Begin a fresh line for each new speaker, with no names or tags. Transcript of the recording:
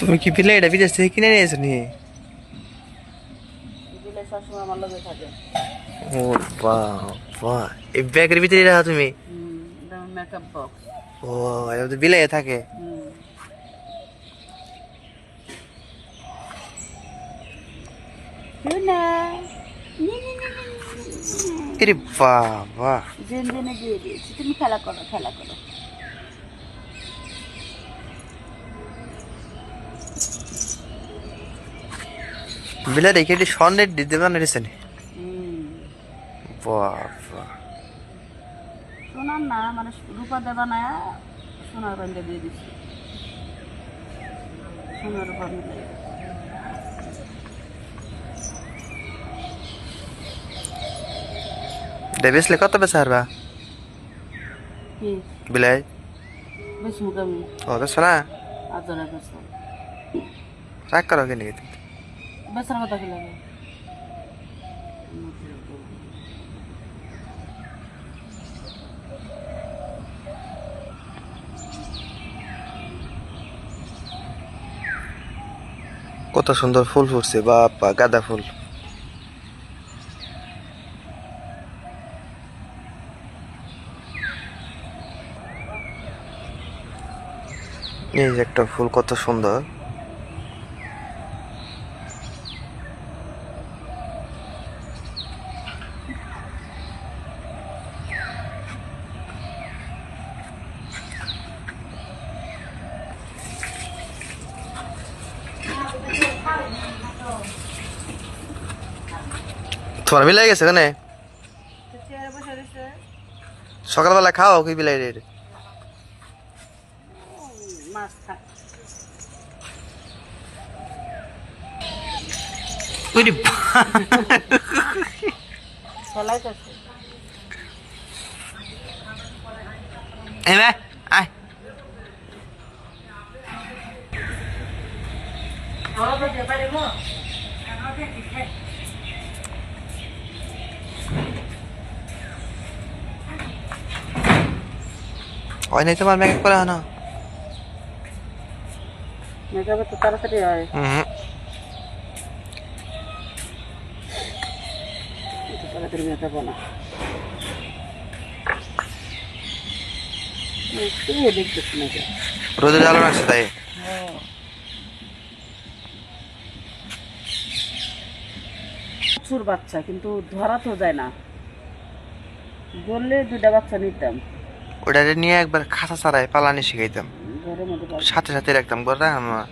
তুমি কি পিলে এটা বিদেশ থেকে কিনে নিয়েছো নি? ও বাবা এই ব্যাগের ভিতরে রাখা তুমি। ও এটা তো বিলাই থাকে। বাবা।
তুমি খেলা করো খেলা করো।
বিলাই রেখে এটি স্বর্ণের দিতে বানিয়েছে নি
হুম
বাবা।
না মানে রূপা দেবা না সোনার রঙে দিয়ে দিচ্ছি। সোনার রূপা মিলে
এটা বেচলে কত বেচা হারবা? বিলাই?
বেশ মুখামি
ও বেচো না? রাগ করো কিনে?
লাগে
কত সুন্দর ফুল ফুটছে বাবা গাঁদা ফুল। এই যে একটা ফুল কত সুন্দর। তোমার মিলাই গেছে কেন? সকালবেলা খাও কি বিলাই রে?
মাছ Oh ini ito
man, make pala ano? Make up ito para
sa iyo -hmm. Ito
pala
terminata po na. Ito yung big business.
Brother, dalawa lang sa tayo.
প্রচুর বাচ্চা কিন্তু ধরা তো যায় না। বললে দুটা বাচ্চা নিতাম।
ওটারে নিয়ে একবার খাসা ছাড়াই পালানি শিখাইতাম। সাথে সাথে রাখতাম গোটা আমার